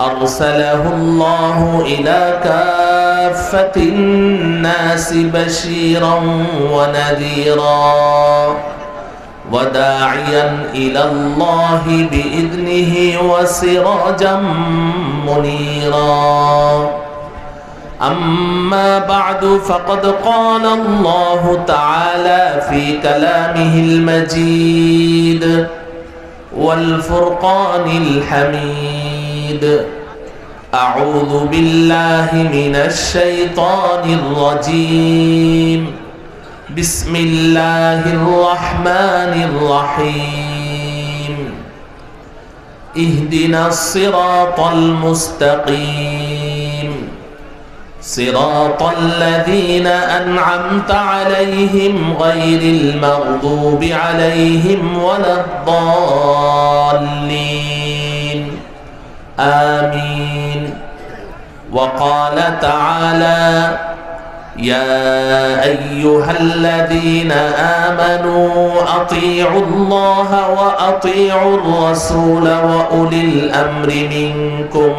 أرسله الله إلى كافة الناس بشيرا ونذيرا وداعيا إلى الله بإذنه وسراجا منيرا. أما بعد فقد قال الله تعالى في كلامه المجيد والفرقان الحميد أعوذ بالله من الشيطان الرجيم. بسم الله الرحمن الرحيم. اهدنا الصراط المستقيم. صراط الذين أنعمت عليهم غير المغضوب عليهم ولا الضالين. آمين. وقال تعالى يا أيها الذين آمنوا أطيعوا الله وأطيعوا الرسول وأولي الأمر منكم.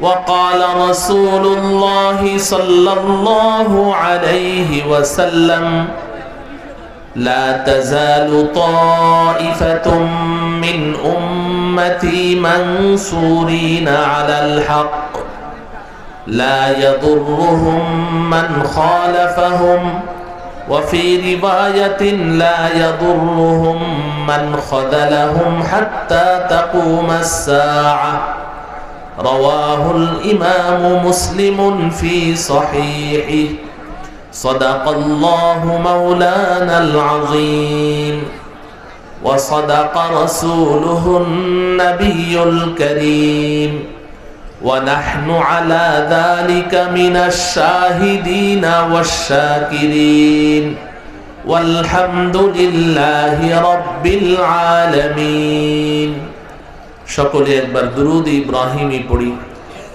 وقال رسول الله صلى الله عليه وسلم لا تزال طائفة من أمتي منصورين على الحق. لا يضرهم من خالفهم وفي رواية لا يضرهم من خذلهم حتى تقوم الساعة. رواه الإمام مسلم في صحيحه. صدق الله مولانا العظيم وصدق رسوله النبي الكريم ونحن على ذلك من الشاهدين والشاكرين والحمد لله رب العالمين সকলে একবার দুরুদ ইব্রাহিমই পড়ি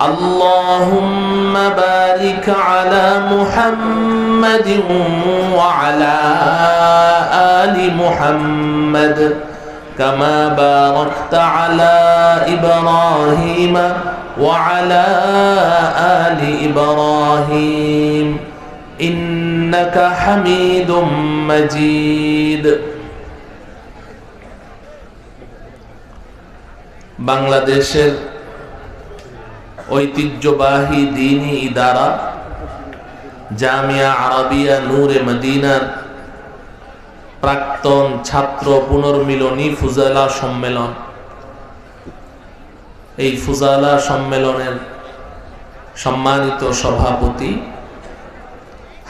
اللهم بارك على محمد وعلى آل محمد كما باركت على إبراهيم وعلى آل إبراهيم إنك حميد مجيد বাংলাদেশের ঐতিহ্যবাহী দিনী ইদারা, জামিয়া আরবিয়া নূরে মদিনার প্রাক্তন ছাত্র পুনর্মিলনী ফুজালা সম্মেলন। এই ফুজালা সম্মেলনের সম্মানিত সভাপতি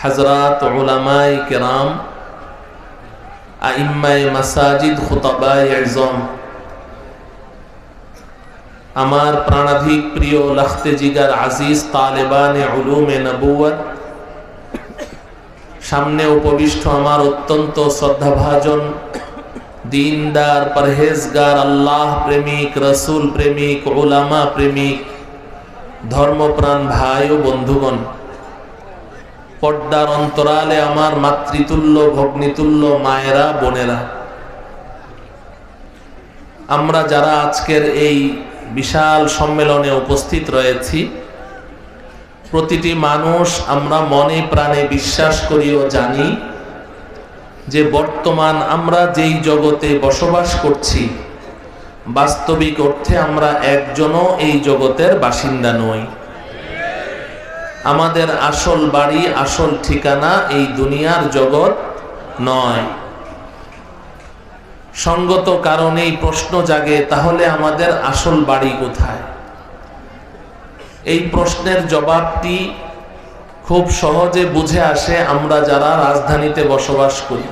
হাজরাত ওলামাই কেরাম আইম্মাই মাসাজিদ খুতাবাই আজম আমার প্রাণাধিক প্রিয় লখতে জিগার আজিজ তালেবানে উলুমে নবুয়ার সামনে উপবিষ্ট আমার অত্যন্ত শ্রদ্ধাভাজন, দিনদার, পরহেজগার, আল্লাহ প্রেমিক, রসুল প্রেমিক ওলামা প্রেমিক, ধর্মপ্রাণ ভাই ও বন্ধুগণ, পর্দার অন্তরালে আমার মাতৃতুল্য, ভগ্নিতুল্য মায়েরা, বোনেরা। আমরা যারা আজকের এই বিশাল সম্মেলনে উপস্থিত রয়েছি। প্রতিটি মানুষ আমরা মনে প্রাণে বিশ্বাস করি ও জানি যে বর্তমান আমরা যেই জগতে বসবাস করছি, বাস্তবিক অর্থে আমরা একজনও এই জগতের বাসিন্দা নই। আমাদের আসল বাড়ি, আসল ঠিকানা এই দুনিয়ার জগৎ নয়। সঙ্গত কারণেই প্রশ্ন জাগে, তাহলে আমাদের আসল বাড়ি কোথায়? এই প্রশ্নের জবাবটি খুব সহজে বুঝে আসে আমরা যারা রাজধানীতে বসবাস করি।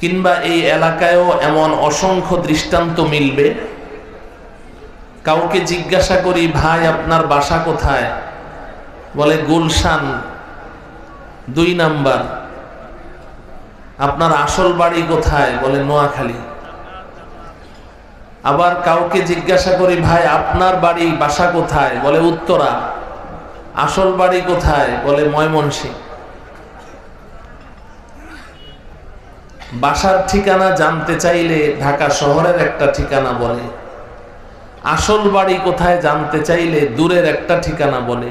কিংবা এই এলাকায়ও এমন অসংখ্য দৃষ্টান্ত মিলবে। কাউকে জিজ্ঞাসা করি, ভাই, আপনার বাসা কোথায়? বলে, গুলশান দুই নাম্বার। আপনার আসল বাড়ি কোথায়? বলে নোয়াখালী। আবার কাউকে জিজ্ঞাসা করি, ভাই, আপনার বাড়ি বাসা কোথায়? বলে, উত্তরা। আসল বাড়ি কোথায়? বলে ময়মনসিং বাসার ঠিকানা জানতে চাইলে ঢাকা শহরের একটা ঠিকানা বলে। আসল বাড়ি কোথায় জানতে চাইলে দূরের একটা ঠিকানা বলে।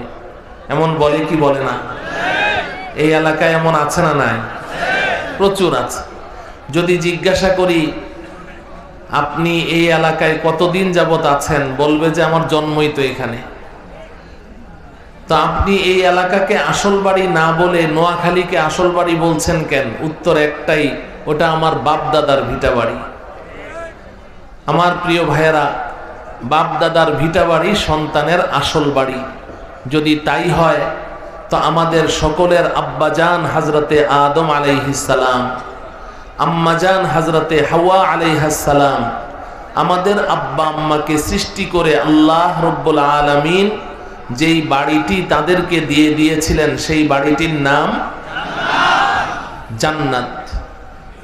এমন বলে কি বলে না? এই এলাকায় এমন আছে না নাই? প্রচুর আছে। যদি জিজ্ঞাসা করি, আপনি এই এলাকায় কতদিন যাবত আছেন? বলবে যে আমার জন্মই তো এখানে। তো আপনি এই এলাকাকে আসল বাড়ি না বলে নোয়াখালীকে আসল বাড়ি বলছেন কেন? উত্তর একটাই, ওটা আমার বাপ দাদার ভিটা বাড়ি। আমার প্রিয় ভাইয়েরা বাপ দাদার ভিটা বাড়ি সন্তানের আসল বাড়ি। যদি তাই হয় তো আমাদের সকলের আব্বাজান হাজরতে আদম আলাইহিসালাম আম্মাজান হাজরতে হাওয়া আলাইহাসালাম আমাদের আব্বা আম্মাকে সৃষ্টি করে আল্লাহ রব্বুল আলমিন যেই বাড়িটি তাদেরকে দিয়ে দিয়েছিলেন, সেই বাড়িটির নাম জান্নাত।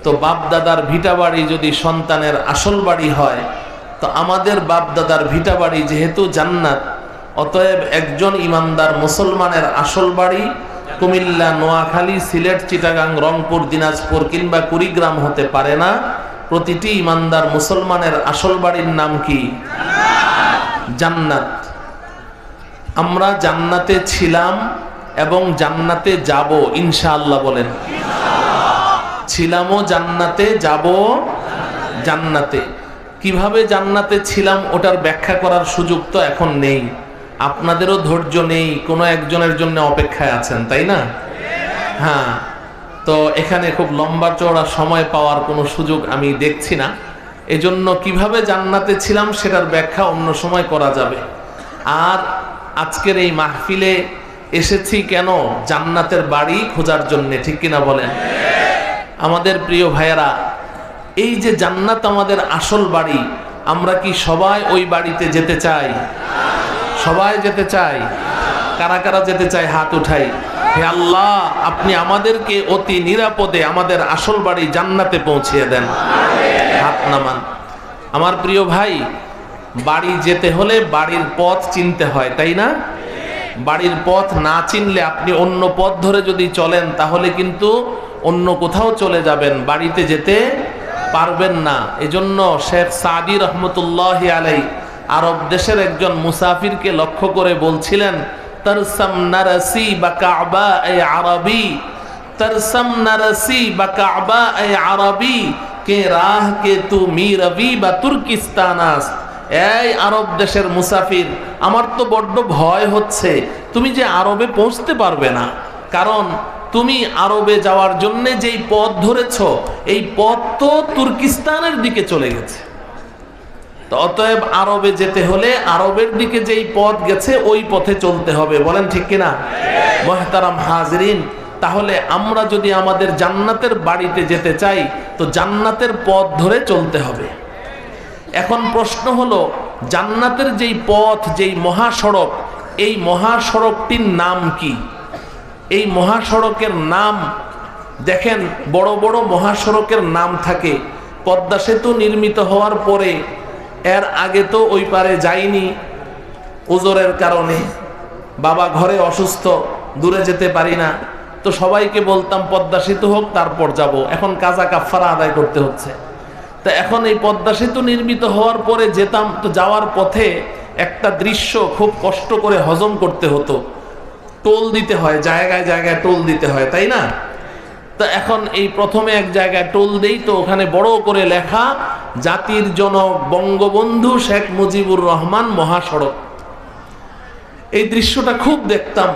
তো বাপ দাদার ভিটা বাড়ি যদি সন্তানের আসল বাড়ি হয়, তো আমাদের বাপ দাদার ভিটা বাড়ি যেহেতু জান্নাত অতএব একজন ইমানদার মুসলমানের আসল বাড়ি কুমিল্লা, নোয়াখালী, সিলেট, চিটাগাং, রংপুর, দিনাজপুর কিংবা কুড়িগ্রাম হতে পারে না। প্রতিটি ইমানদার মুসলমানের আসল বাড়ির নাম কি? জান্নাত। আমরা জান্নাতে ছিলাম এবং জান্নাতে যাব, ইনশাআল্লাহ বলেন। ছিলামও জান্নাতে যাব জান্নাতে। কীভাবে জান্নাতে ছিলাম ওটার ব্যাখ্যা করার সুযোগ তো এখন নেই। আপনাদেরও ধৈর্য নেই, কোনো একজনের জন্য অপেক্ষায় আছেন, তাই না? হ্যাঁ তো এখানে খুব লম্বা চওড়া সময় পাওয়ার কোনো সুযোগ আমি দেখছি না। এজন্য কীভাবে জান্নাতে ছিলাম সেটার ব্যাখ্যা অন্য সময় করা যাবে। আর আজকের এই মাহফিলে এসেছি কেন? জান্নাতের বাড়ি খোঁজার জন্যে, ঠিক কিনা বলেন? আমাদের প্রিয় ভাইয়েরা, এই যে জান্নাত আমাদের আসল বাড়ি, আমরা কি সবাই ওই বাড়িতে যেতে চাই? সবাই যেতে চাই। কারা কারা যেতে চাই হাত উঠাই। হে আল্লাহ, আপনি আমাদেরকে অতি নিরাপদে আমাদের আসল বাড়ি জান্নাতে পৌঁছিয়ে দেন। হাত নামান। আমার প্রিয় ভাই, বাড়ি যেতে হলে বাড়ির পথ চিনতে হয়, তাই না? বাড়ির পথ না চিনলে আপনি অন্য পথ ধরে যদি চলেন, তাহলে কিন্তু অন্য কোথাও চলে যাবেন। বাড়িতে যেতে পারবেন না। এজন্য শেখ সাদি রহমতুল্লাহ আলাই আরব দেশের একজন মুসাফিরকে লক্ষ্য করে বলছিলেন এ আরবি এ আরবি, কে রাহ কে বা এই আরব দেশের মুসাফির, আমার তো বড্ড ভয় হচ্ছে, তুমি যে আরবে পৌঁছতে পারবে না। কারণ তুমি আরবে যাওয়ার জন্য যেই পথ ধরেছ, এই পথ তো তুর্কিস্তানের দিকে চলে গেছে। অতএব আরবে যেতে হলে আরবের দিকে যেই পথ গেছে, ওই পথে চলতে হবে। বলেন ঠিক কিনা? মহতারাম হাজরিন, তাহলে আমরা যদি আমাদের জান্নাতের বাড়িতে যেতে চাই, তো জান্নাতের পথ ধরে চলতে হবে। এখন প্রশ্ন হলো, জান্নাতের যেই পথ, যেই মহাসড়ক, এই মহাসড়কটির নাম কি? এই মহাসড়কের নাম, দেখেন, বড় বড় মহাসড়কের নাম থাকে। পদ্মা সেতু নির্মিত হওয়ার পরে এর আগে তো ওই পারে যাইনি ওজোরের কারণে। বাবা ঘরে অসুস্থ, দূরে যেতে পারি না। তো সবাইকে বলতাম, পদ্মা সেতু হোক, তারপর যাব। এখন কাজা কাফারা আদায় করতে হচ্ছে। তা এখন এই পদ্মা সেতু নির্মিত হওয়ার পরে যেতাম, তো যাওয়ার পথে একটা দৃশ্য খুব কষ্ট করে হজম করতে হতো। টোল দিতে হয়, জায়গায় জায়গায় টোল দিতে হয়, তাই না? তা এখন এই প্রথমে এক জায়গায় টোল দেই, তো ওখানে বড় করে লেখা জাতির জনক বঙ্গবন্ধু শেখ মুজিবুর রহমান মহাসড়ক। এই দৃশ্যটা খুব দেখতাম।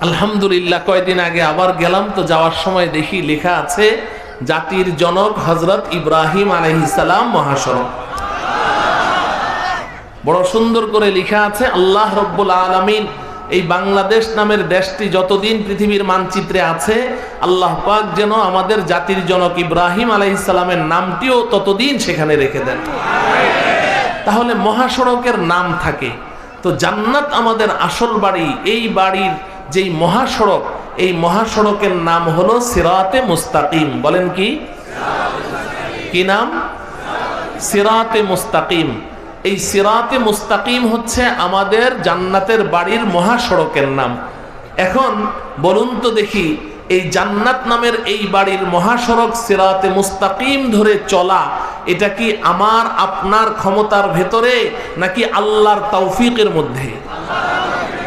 আলহামদুলিল্লাহ, কয়দিন আগে আবার গেলাম, তো যাওয়ার সময় দেখি লেখা আছে, জাতির জনক হজরত ইব্রাহিম আলহিসাল্লাম মহাসড়ক। বড় সুন্দর করে লেখা আছে, আল্লাহ রব্বুল আলমিন এই বাংলাদেশ নামের দেশটি যতদিন পৃথিবীর মানচিত্রে আছে, আল্লাহ পাক যেন আমাদের জাতির জনক ইব্রাহিম আলাইসালামের নামটিও ততদিন সেখানে রেখে দেন। তাহলে মহাসড়কের নাম থাকে। তো জান্নাত আমাদের আসল বাড়ি, এই বাড়ির যেই মহাসড়ক, এই মহাসড়কের নাম হলো সিরাতে মুস্তাকিম। বলেন কি? কি নাম? সিরাতে মুস্তাকিম। এই সিরাতে মুস্তাকিম হচ্ছে আমাদের জান্নাতের বাড়ির মহাসড়কের নাম। এখন বলুন তো দেখি, এই জান্নাত নামের এই বাড়ির মহাসড়ক সিরাতে মুস্তাকিম ধরে চলা, এটা কি আমার, আপনার ক্ষমতার ভেতরে, নাকি আল্লাহর তৌফিকের মধ্যে?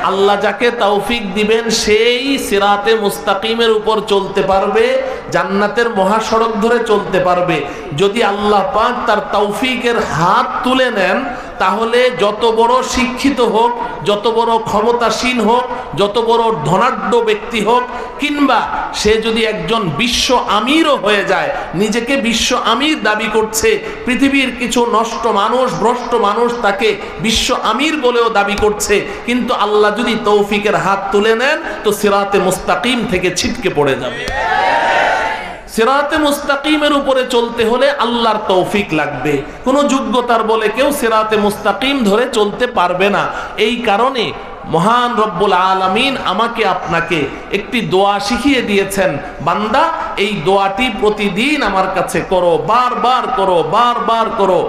আল্লাহ যাকে তৌফিক দিবেন, সেই সিরাতে মুস্তাকিমের উপর চলতে পারবে, জান্নাতের মহাসড়ক ধরে চলতে পারবে। যদি আল্লাহ পাক তার তৌফিকের হাত তুলে নেন তাহলে যত বড় শিক্ষিত হোক, যত বড় ক্ষমতাসীন হোক, যত বড় ধনাঢ্য ব্যক্তি হোক, কিংবা সে যদি একজন বিশ্ব আমিরও হয়ে যায়, নিজেকে বিশ্ব আমির দাবি করছে, পৃথিবীর কিছু নষ্ট মানুষ, ভ্রষ্ট মানুষ তাকে বিশ্ব আমির বলেও দাবি করছে, কিন্তু আল্লাহ যদি তৌফিকের হাত তুলে নেন, তো সিরাতে মুস্তাকিম থেকে ছিটকে পড়ে যাবে। সিরাতে মুস্তাকিমের উপরে চলতে হলে আল্লাহর তৌফিক লাগবে। কোনো যোগ্যতার বলে কেউ সেরাতে মুস্তাকিম ধরে চলতে পারবে না। এই কারণে মহান রব্বুল আলামিন আমাকে আপনাকে একটি দোয়া শিখিয়ে দিয়েছেন, বান্দা, এই দোয়াটি প্রতিদিন আমার কাছে করো, বারবার করো বারবার করো।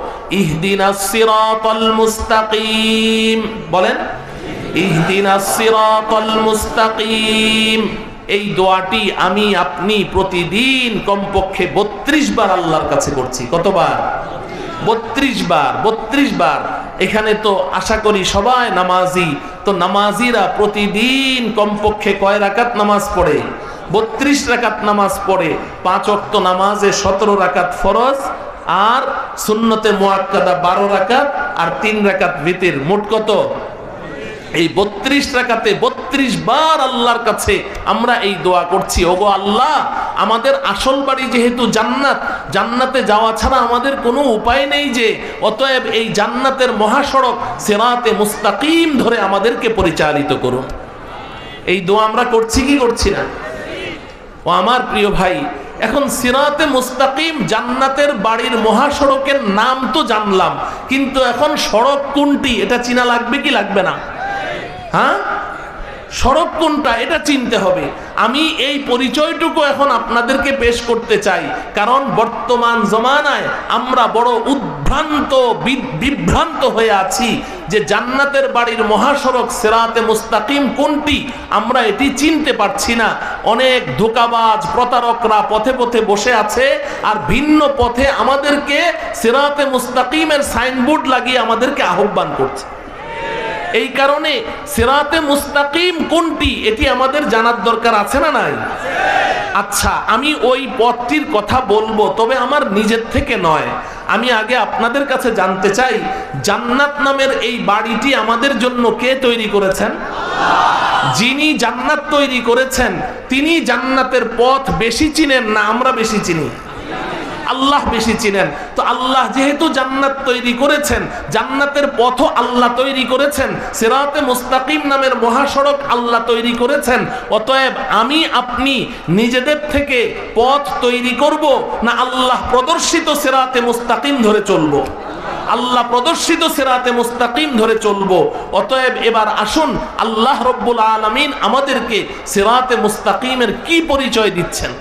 সিরাতাল মুস্তাকিম। বলেন সিরাতাল মুস্তাকিম। এই দোয়াটি আমি, আপনি প্রতিদিন কমপক্ষে বত্রিশ বার আল্লাহর কাছে করছি। কতবার? বত্রিশ বার বত্রিশ বার। এখানে তো আশা করি সবাই নামাজি। তো নামাজিরা প্রতিদিন কমপক্ষে কয় রাকাত নামাজ পড়ে? বত্রিশ রাকাত নামাজ পড়ে। পাঁচ অক্ত নামাজে সতেরো রাকাত ফরজ আর সুন্নতে মোয়াক্কাদা বারো রাকাত আর তিন রাকাত ভিতির। মোট কত? এই বত্রিশ টাকাতে বত্রিশ বার আল্লাহর কাছে আমরা এই দোয়া করছি। ওগো আল্লাহ, আমাদের আসল বাড়ি যেহেতু জান্নাত, জান্নাতে যাওয়া ছাড়া আমাদের কোনো উপায় নেই যে, অতএব এই জান্নাতের মহাসড়ক সেরাতে মুস্তাকিম ধরে আমাদেরকে পরিচালিত করুন। এই দোয়া আমরা করছি কি করছি না? ও আমার প্রিয় ভাই, এখন সিরাতে মুস্তাকিম জান্নাতের বাড়ির মহাসড়কের নাম তো জানলাম, কিন্তু এখন সড়ক কোনটি? এটা চিনা লাগবে কি লাগবে না? হ্যাঁ? সড়ক কোনটা, এটা চিনতে হবে। আমি এই পরিচয়টুকু এখন আপনাদেরকে পেশ করতে চাই। কারণ বর্তমান জমানায় আমরা বড় উদ্ভ্রান্ত বিভ্রান্ত হয়ে আছি যে জান্নাতের বাড়ির মহাসড়ক সেরাতে মুস্তাকিম কোনটি, আমরা এটি চিনতে পারছি না। অনেক ধোকাবাজ প্রতারকরা পথে পথে বসে আছে আর ভিন্ন পথে আমাদেরকে সেরাতে মুস্তাকিমের সাইনবোর্ড লাগিয়ে আমাদেরকে আহ্বান করছে। এই কারণে সিরাতে মুস্তাকিম কোনটি? এটি আমাদের জানার দরকার আছে না নাই? আচ্ছা আমি ওই পথটির কথা বলব, তবে আমার নিজের থেকে নয়। আমি আগে আপনাদের কাছে জানতে চাই, জান্নাত নামের এই বাড়িটি আমাদের জন্য কে তৈরি করেছেন? যিনি জান্নাত তৈরি করেছেন, তিনি জান্নাতের পথ বেশি চিনেন না আমরা বেশি চিনি। আল্লাহ বেশি চিনেন। তো আল্লাহ যেহেতু জান্নাত তৈরি করেছেন, জান্নাতের পথ আল্লাহ তৈরি করেছেন, সিরাতে মুস্তাকিম নামের মহাসড়ক আল্লাহ তৈরি করেছেন, অতএব আমি, আপনি নিজেদের থেকে পথ তৈরি করব না আল্লাহ প্রদর্শিত সিরাতে মুস্তাকিম ধরে চলবো? আল্লাহ প্রদর্শিত সেরাতে মুস্তাকিম ধরে চলবো। অতএব এবার আসুন, আল্লাহ রব্বুল আলমিন আমাদেরকে সেরাতে মুস্তাকিমের কি পরিচয় দিচ্ছেন?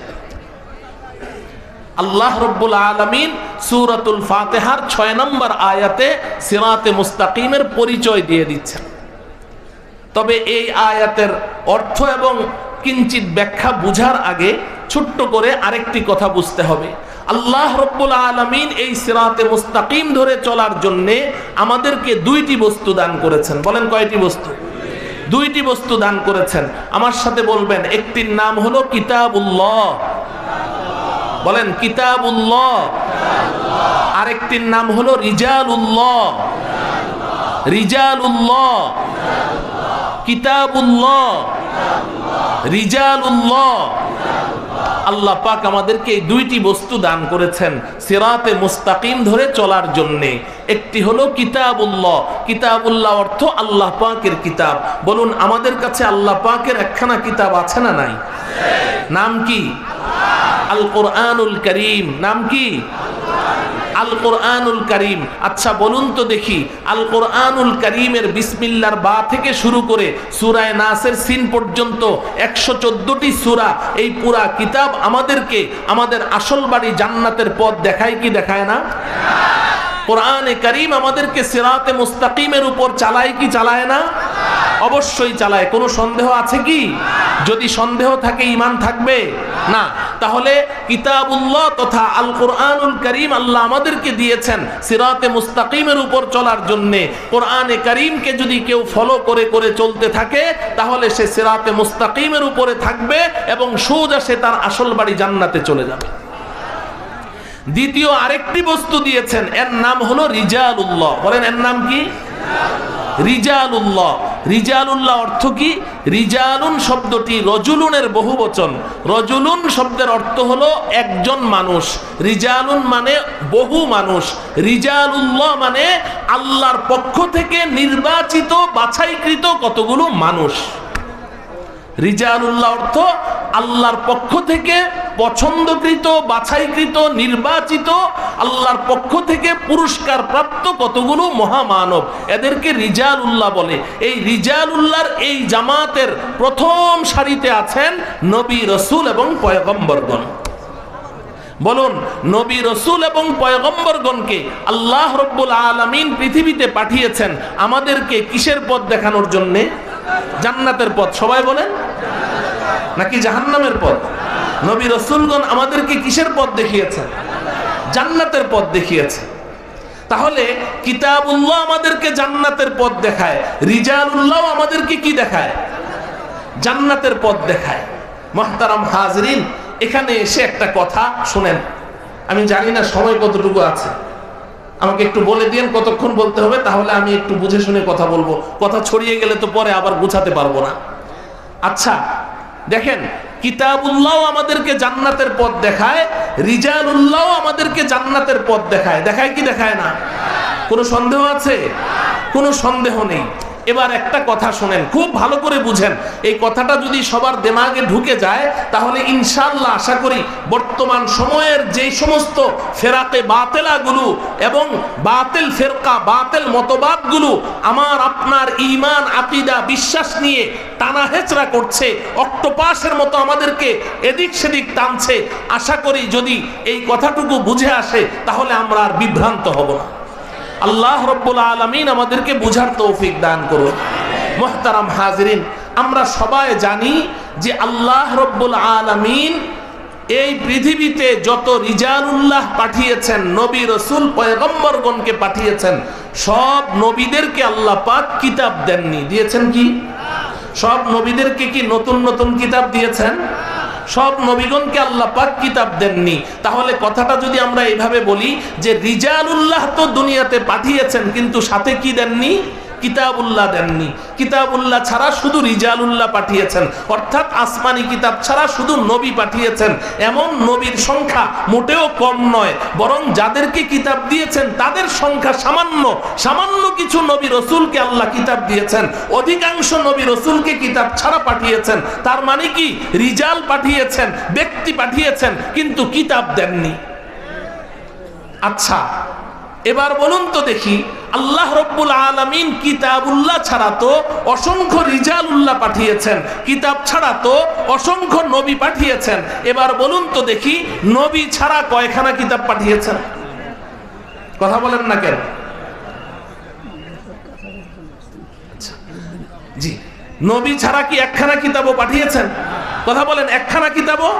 আল্লাহ রব্বুল আলমিন সুরাতুল ফাতেহার ছয় নম্বর আয়াতে সিরাতে মুস্তাকিমের পরিচয় দিয়ে দিচ্ছেন। তবে এই আয়াতের অর্থ এবং কিঞ্চিত ব্যাখ্যা বুঝার আগে ছোট্ট করে আরেকটি কথা বুঝতে হবে। আল্লাহ রব্বুল আলমিন এই সিরাতে মুস্তাকিম ধরে চলার জন্যে আমাদেরকে দুইটি বস্তু দান করেছেন। বলেন কয়টি বস্তু? দুইটি বস্তু দান করেছেন। আমার সাথে বলবেন, একটির নাম হলো কিতাবুল্লাহ। বলেন কিতাবুল্লাহ। আরেকটির নাম হলো রিজালুল্লাহ। রিজালুল্লাহ। কিতাবুল্লাহ। রিজালুল্লাহ। আল্লাহ পাক আমাদেরকে এই দুইটি বস্তু দান করেছেন সিরাতে মুস্তাকিম ধরে চলার জন্য। একটি হলো কিতাবুল্লাহ। কিতাবুল্লাহ অর্থ আল্লাহ পাকের কিতাব। বলুন, আমাদের কাছে আল্লাহ পাকের একখানা কিতাব আছে না নাই? নাম কি? আল কোরআনুল করিম। নাম কি? আল কোরআনুল করিম। আচ্ছা বলুন তো দেখি আল কোরআনুল করিমের বিসমিল্লার বা থেকে শুরু করে সুরায় নাসের সিন পর্যন্ত একশো চোদ্দটি সুরা এই পুরা কিতাব আমাদেরকে আমাদের আসল বাড়ি জান্নাতের পথ দেখায় কি দেখায় না? কোরআনে করিম আমাদেরকে সিরাতে মুস্তাকিমের উপর চালায় কি চালায় না? অবশ্যই চালায়। কোনো সন্দেহ আছে কি? যদি সন্দেহ থাকে ইমান থাকবে? না। তাহলে কিতাবুল্লাহ তথা আল কোরআনুল করিম আল্লাহ আমাদেরকে দিয়েছেন সিরাতে মুস্তাকিমের উপর চলার জন্য। কোরআনে করিমকে যদি কেউ ফলো করে করে চলতে থাকে, তাহলে সে সিরাতে মুস্তাকিমের উপরে থাকবে এবং সোজা সে তার আসল বাড়ি জান্নাতে চলে যাবে। দ্বিতীয় আরেকটি বস্তু দিয়েছেন, এর নাম হলো রিজালুল্লাহ। বলেন, এর নাম কি? রিজালুল্লাহ। রিজালুল্লাহ অর্থ কি? রিজালুন শব্দটি রজুলুনের বহু বচন রজুলুন শব্দের অর্থ হলো একজন মানুষ। রিজালুন মানে বহু মানুষ। রিজালুল্লাহ মানে আল্লাহর পক্ষ থেকে নির্বাচিত, বাছাইকৃত কতগুলো মানুষ। রিজালুল্লাহ অর্থ আল্লাহর পক্ষ থেকে পছন্দকৃত, বাছাইকৃত, নির্বাচিত, আল্লাহর পক্ষ থেকে পুরস্কার প্রাপ্ত কতগুলো মহামানব? এদেরকে রিজালুল্লাহ বলে। এই রিজালুল্লাহর এই জামাতের প্রথম সারিতে আছেন নবী রসুল এবং পয়গম্বরগণ। বলুন, নবী রসুল এবং পয়গম্বরগণকে আল্লাহ রব্বুল আলমিন পৃথিবীতে পাঠিয়েছেন আমাদেরকে কিসের পথ দেখানোর জন্যে? জান্নাতের পথ, সবাই বলেন? নাকি জাহান্নামের পথ? নবী রসুলগণ আমাদেরকে কিসের পথ দেখিয়েছেন? জান্নাতের পথ দেখিয়েছে তাহলে কিতাবুল্লাহ আমাদেরকে জান্নাতের পথ দেখায়, রিজালুল্লাহ আমাদেরকে কি দেখায়? জান্নাতের পথ দেখায়। মহতারাম হাজরিন, এখানে এসে একটা কথা শুনেন। আমি জানি না সময় কতটুকু আছে। আমাকে একটু বলে দিন কতক্ষণ বলতে হবে, তাহলে আমি একটু বুঝে শুনে কথা বলব। কথা ছড়িয়ে গেলে তো পরে আবার গুছাতে পারব না। আচ্ছা দেখেন কিতাবুল্লাহ আমাদেরকে জান্নাতের পথ দেখায়, রিজালুল্লাহ আমাদেরকে জান্নাতের পথ দেখায়। দেখায় কি দেখায় না? কোনো সন্দেহ আছে? কোনো সন্দেহ নেই। এবার একটা কথা শোনেন, খুব ভালো করে বুঝেন। এই কথাটা যদি সবার দেমাগে ঢুকে যায়, তাহলে ইনশাল্লাহ আশা করি বর্তমান সময়ের যে সমস্ত ফেরাতে বাতেলাগুলো এবং বাতেল ফেরকা, বাতেল মতবাদগুলো আমার আপনার ইমান আকিদা, বিশ্বাস নিয়ে টানা হেচড়া করছে, অক্টোপাসের মতো আমাদেরকে এদিক সেদিক টানছে। আশা করি যদি এই কথাটুকু বুঝে আসে, তাহলে আমরা আর বিভ্রান্ত হব না। আল্লাহ রব্বুল আলমিন আমাদেরকে বুঝার তৌফিক দান করুন। মোহতারাম হাজরিন, আমরা সবাই জানি যে আল্লাহ রব্বুল আলমিন এই পৃথিবীতে যত রিজানুল্লাহ পাঠিয়েছেন, নবী রসুল পয়গম্বরগণকে পাঠিয়েছেন, সব নবীদেরকে আল্লাহ পাক কিতাব দেননি। দিয়েছেন কি? সব নবীদেরকে কি নতুন নতুন কিতাব দিয়েছেন? সব নবীগণকে আল্লাহ পাক কিতাব দেননি। তাহলে কথাটা যদি আমরা এইভাবে বলি যে রিজাল উল্লাহ তো দুনিয়াতে পাঠিয়েছেন, কিন্তু সাথে কি দেননি? কিতাবুল্লাহ দেননি। কিতাবুল্লাহ ছাড়া শুধু রিজালুল্লাহ পাঠিয়েছেন। অর্থাৎ আসমানি কিতাব ছাড়া শুধু নবী পাঠিয়েছেন। এমন নবীর সংখ্যা মোটেও কম নয়, বরং যাদেরকে কিতাব দিয়েছেন তাদের সংখ্যা সামান্য। সামান্য কিছু নবী রসুলকে আল্লাহ কিতাব দিয়েছেন। অধিকাংশ নবী রসুলকে কিতাব ছাড়া পাঠিয়েছেন। তার মানে কি? রিজাল পাঠিয়েছেন, ব্যক্তি পাঠিয়েছেন, কিন্তু কিতাব দেননি। আচ্ছা এবার বলুন তো দেখি আল্লাহ রব্বুল আলমিন কিতাবুল্লাহ ছাড়া তো অসংখ্য রিজালুল্লাহ পাঠিয়েছেন কিতাব ছাড়া তো অসংখ্য নবী পাঠিয়েছেন। এবার বলুন তো দেখি নবী ছাড়া কয়খানা কিতাব পাঠিয়েছেন? কথা বলেন না কেন? আচ্ছা, জি নবী ছাড়া কি একখানা কিতাবও পাঠিয়েছেন? কথা বলেন একখানা কিতাবও?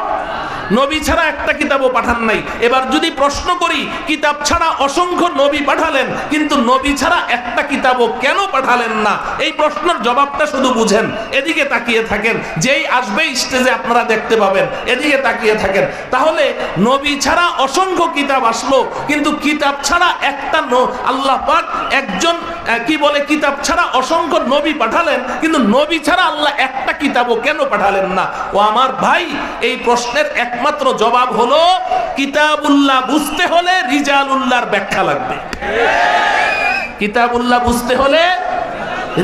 নবী ছাড়া একটা কিতাবও পাঠান নাই। এবার যদি প্রশ্ন করি, কিতাব ছাড়া অসংখ্য নবী পাঠালেন, কিন্তু নবী ছাড়া একটা কিতাবও কেন পাঠালেন না? এই প্রশ্নের জবাবটা শুধু বুঝেন। এদিকে তাকিয়ে থাকেন, যেই আসবে স্টেজে আপনারা দেখতে পাবেন। এদিকে তাকিয়ে থাকেন। তাহলে নবী ছাড়া অসংখ্য কিতাব আসলো, কিন্তু কিতাব ছাড়া একটা ন- আল্লাহ পাক একজন কি বলে, কিতাব ছাড়া অসংখ্য নবী পাঠালেন, কিন্তু নবী ছাড়া আল্লাহ একটা কিতাবও কেন পাঠালেন না? ও আমার ভাই, এই প্রশ্নের একমাত্র জবাব হলো, কিতাবুল্লাহ বুঝতে হলে রিজালুল্লাহর ব্যাখ্যা লাগবে। কিতাবুল্লাহ বুঝতে হলে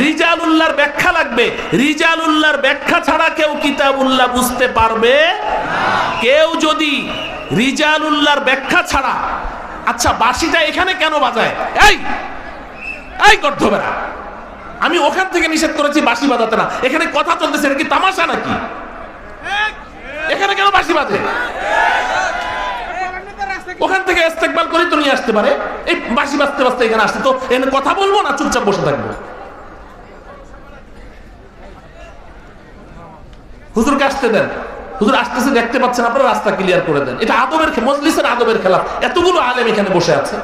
রিজালুল্লাহর ব্যাখ্যা লাগবে। রিজালুল্লাহর ব্যাখ্যা ছাড়া কেউ কিতাবুল্লাহ বুঝতে পারবে কেউ যদি রিজালুল্লাহর ব্যাখ্যা ছাড়া আচ্ছা বাঁশিটা এখানে কেন বাজায়? এই এই গর্ধবেরা, আমি ওখান থেকে নিষেধ করেছি বাসি বাজাতে না। এখানে কথা চলতেছে, এটা কি তামাশা নাকি? এখানে কেন বাঁশি বাজে ওখান থেকে ইস্তেকবাল করে তো নিয়ে আসতে পারে। এই বাঁশি বাজতে বাজতে এখানে আসতে তো এখানে কথা বলব না, চুপচাপ বসে থাকব? হুজুরকে আসতে দেন। হুজুর আসতেছে, দেখতে পাচ্ছেন, আপনারা রাস্তা ক্লিয়ার করে দেন। এটা আদবের মজলিসের আদবের খেলা এতগুলো আলেম এখানে বসে আছে।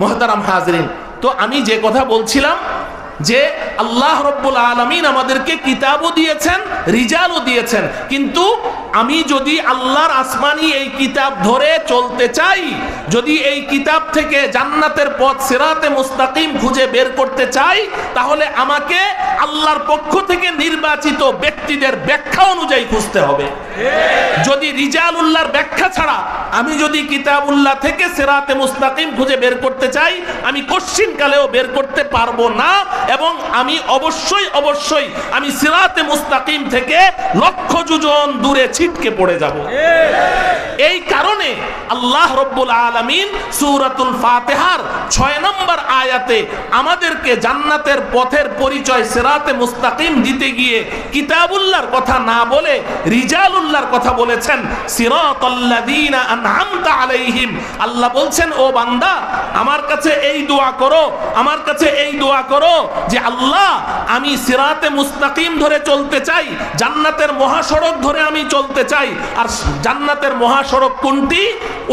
মহতারাম হাজরিন, তো আমি যে কথা বলছিলাম যে আল্লাহ রব্বুল আলমিন আমাদেরকে কিতাবও দিয়েছেন, রিজালও দিয়েছেন। কিন্তু আমি যদি আল্লাহর আসমানি এই কিতাব ধরে চলতে চাই, যদি এই কিতাব থেকে জান্নাতের পথ সেরাতে মুস্তাকিম খুঁজে বের করতে চাই, তাহলে আমাকে আল্লাহর পক্ষ থেকে নির্বাচিত ব্যক্তিদের ব্যাখ্যা অনুযায়ী খুঁজতে হবে। যদি রিজালুল্লাহর ব্যাখ্যা ছাড়া আমি যদি কিতাবুল্লাহ থেকে সেরাতে মুস্তাকিম খুঁজে বের করতে চাই, আমি কশ্চিন কালেও বের করতে পারব না। এবং আমি অবশ্যই অবশ্যই আমি সিরাতে মুস্তাকিম থেকে লক্ষ যুজন দূরে ছিটকে পড়ে যাব। এই কারণে আল্লাহ রব্বুল আলামিন সূরাতুল ফাতিহার 6 নম্বর আয়াতে আমাদেরকে জান্নাতের পথের পরিচয় সেরাতে মুস্তাকিম দিতে গিয়ে কিতাবুল্লাহর কথা না বলে রিজালুল্লাহর কথা বলেছেন আলাইহিম। আল্লাহ বলছেন, ও বান্দা, আমার কাছে এই দোয়া করো, আমার কাছে এই দোয়া করো যে আল্লাহ, আমি সিরাতে মুস্তাকিম ধরে চলতে চাই, জান্নাতের মহাসড়ক ধরে আমি চলতে চাই। আর জান্নাতের মহাসড়ক কোনটি?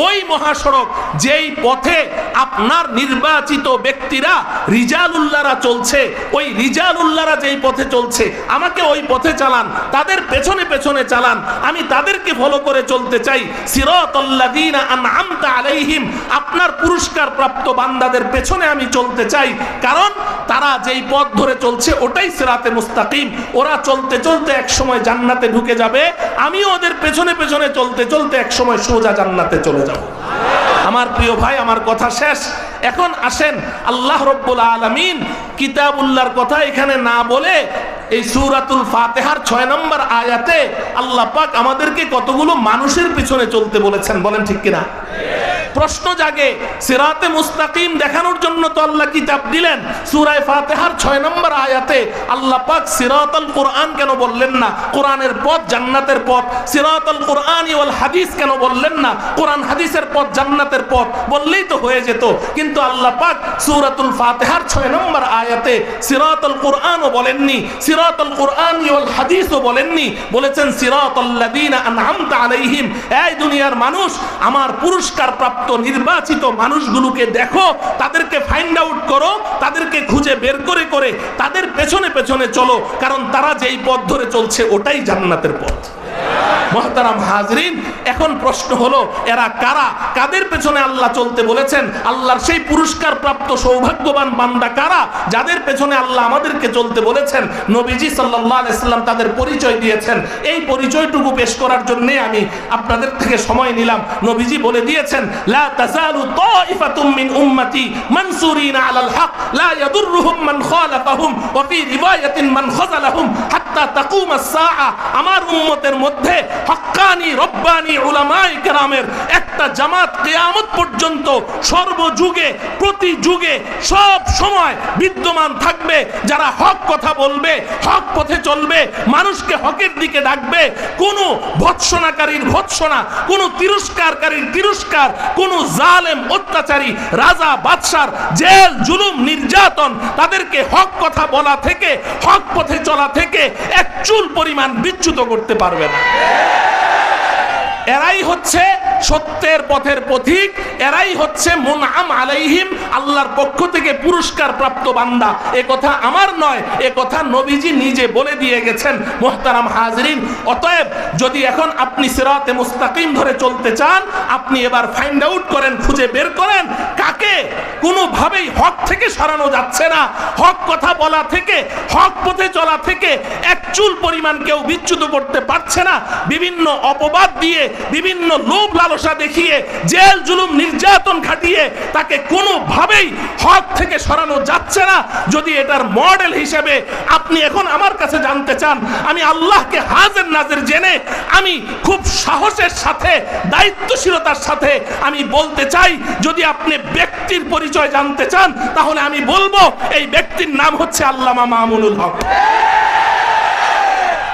ওই মহাসড়ক যেই পথে আপনার নির্বাচিত ব্যক্তিরা রিজালুল্লাহরা চলছে, ওই রিজালুল্লাহরা যেই পথে চলছে, আমাকে ওই পথে চালান, তাদের পেছনে পেছনে চালান, আমি তাদেরকে ফলো করে চলতে চাই। সিরাতাল্লাযীনা আনআমতা আলাইহিম, আপনার পুরস্কার প্রাপ্ত বান্দাদের পেছনে আমি চলতে চাই, কারণ তারা যেই পথ ধরে চলছে ওটাই সিরাতে মুস্তাকিম। ওরা চলতে চলতে এক সময় জান্নাতে ঢুকে যাবে, আমিও ওদের পেছনে পেছনে চলতে চলতে এক সময় সোজা জান্নাতে চলে যাব। আমার প্রিয় ভাই, আমার কথা শেষ। এখন আসেন, আল্লাহ রব্বুল কিতাব কিতাবুল্লাহর কথা এখানে না বলে এই সুরাতুল ফাতেহার ছয় নম্বর আয়াতে আল্লাহ পাক আমাদেরকে কতগুলো মানুষের পিছনে চলতে বলেছেন, বলেন ঠিক কিনা? প্রশ্ন জাগে, সিরাতে মুস্তাকিম দেখানোর জন্য তো আল্লাহ কিতাব দিলেন। সূরায়ে ফাতিহার 6 নম্বর আয়াতে আল্লাহ পাক সিরাতাল কোরআন কেন বললেন না? কোরআনের পথ জান্নাতের পথ, সিরাতাল কোরআন ওয়াল হাদিস কেন বললেন না? কোরআন হাদিসের পথ জান্নাতের পথ, বললেই তো হয়ে যেত। কিন্তু আল্লাহ পাক সূরাতুল ফাতিহার 6 নম্বর আয়াতে সিরাতাল কোরআনও বলেননি, সিরাতাল কোরআন ওয়াল হাদিসও বলেননি, বলেছেন, সিরাতাল্লাযীনা আনআমতা আলাইহিম এই দুনিয়ার মানুষ আমার পুরস্কার প্রাপ্ত নির্বাচিত মানুষগুলোকে দেখো, তাদেরকে ফাইন্ড আউট করো, তাদেরকে খুঁজে বের করে করে তাদের পেছনে পেছনে চলো, কারণ তারা যেই পথ ধরে চলছে ওটাই জান্নাতের পথ। মহতারাম হাজরিন, এখন প্রশ্ন হলো, এরা কারা? কাদের পেছনে আল্লাহ চলতে বলেছেন? আল্লাহর সেই পুরস্কার প্রাপ্ত সৌভাগ্যবান বান্দা কারা? যাদের পেছনে আল্লাহ আমাদেরকে চলতে বলেছেন, নবীজি সাল্লাল্লাহু আলাইহি সাল্লাম তাদের পরিচয় দিয়েছেন। এই পরিচয়টুকু পেশ করার জন্য আমি আপনাদের থেকে সময় নিলাম। নবীজি বলে দিয়েছেন, লা তাজালু তাইফাতুম মিন উম্মতি মানসুরিনা আলাল হক, লা ইয়াদুররুহুম মান খালাফাহুম, ওয়া ফি রিওয়ায়াতিন মান খাযালাহুম আমার উম্মতের মধ্যে রব্বানি একটা জামাত কেয়ামত পর্যন্ত সর্বযুগে প্রতি যুগে সব সময় বিদ্যমান থাকবে। যারা হক কথা বলবে, হক পথে চলবে, মানুষকে হকের দিকে ডাকবে, কোনো ভৎসনাকারীর ভৎসনা, কোনো তিরস্কারকারীর তিরস্কার, কোনো জালেম, অত্যাচারী, রাজা, বাদশার, জেল, জুলুম, নির্যাতন, তাদেরকে হক কথা বলা থেকে, হক পথে চলা থেকে এক চুল পরিমাণ বিচ্যুত করতে পারবে না। এরাই হচ্ছে সত্যের পথের পথিক, এরাই হচ্ছে মুনআম আলাইহিম, আল্লাহর পক্ষ থেকে পুরস্কার প্রাপ্ত বান্দা। এ কথা আমার নয়, এ কথা নবীজি নিজে বলে দিয়ে গেছেন, মোহতারাম হাজরিন। অতএব যদি এখন আপনি সিরাতে মুস্তাকিম ধরে চলতে চান, আপনি এবার ফাইন্ড আউট করেন, খুঁজে বের করেন, কাকে? কোনোভাবেই হক থেকে সরানো যাচ্ছে না। হক কথা বলা থেকে, হক পথে চলা থেকে, এক চুল পরিমাণ কেউ বিচ্যুত করতে পারছে না। বিভিন্ন অপবাদ দিয়ে বিভিন্ন লোভ লালসা দেখিয়ে, জেল, জুলুম, নির্যাতন খাটিয়ে তাকে কোনোভাবেই হক থেকে সরানো যাচ্ছে না। যদি এটার মডেল হিসেবে আপনি এখন আমার কাছে জানতে চান, আমি আল্লাহকে হাজের নাজের জেনে, আমি খুব সাহসের সাথে, দায়িত্বশীলতার সাথে আমি বলতে চাই, যদি আপনি ব্যক্তির পরিচয় জানতে চান, তাহলে আমি বলব, এই ব্যক্তির নাম হচ্ছে আল্লামা মামুনুল হক।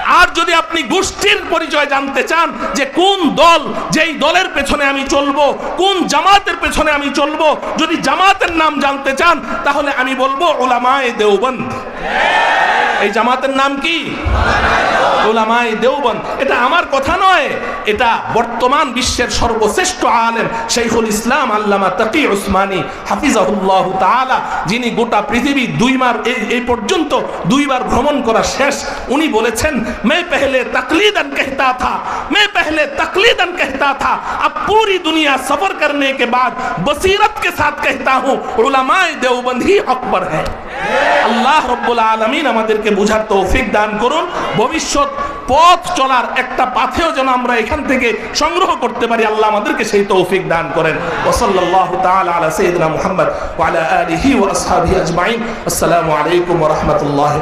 আর যদি আপনি গোষ্ঠীর পরিচয় জানতে চান যে কোন দল, যেই দলের পেছনে আমি চলবো, কোন জামাতের পেছনে আমি চলবো, যদি জামাতের নাম জানতে চান, তাহলে আমি বলব ওলামায় দেওবন্দ। এই জামাতের নাম কি ওলামায়ে দেওবন্দ এটা আমার কথা নয় এটা বর্তমান বিশ্বের সর্বশ্রেষ্ঠ আলেম শাইখুল ইসলাম আল্লামা তাকি উসমানী হাফিজাহুল্লাহ তাআলা যিনি গোটা পৃথিবী দুইবার এই এই পর্যন্ত দুইবার ভ্রমণ করা শেষ উনি বলেছেন मैं पहले तकलीदन कहता था मैं पहले तकलीदन कहता था अब पूरी दुनिया सफर करने के बाद बसीरत के साथ कहता हूँ उलमाए देवबंद ही हक पर है আল্লাহ রব্বুল আলমিন আমাদেরকে বুঝার তৌফিক দান করুন। ভবিষ্যৎ পথ চলার একটা পাথেও যেন আমরা এখান থেকে সংগ্রহ করতে পারি, আল্লাহ আমাদেরকে সেই তৌফিক দান করেন। ওসল্লাহ আসসালামু আলাইকুম রাহমাতুল্লাহি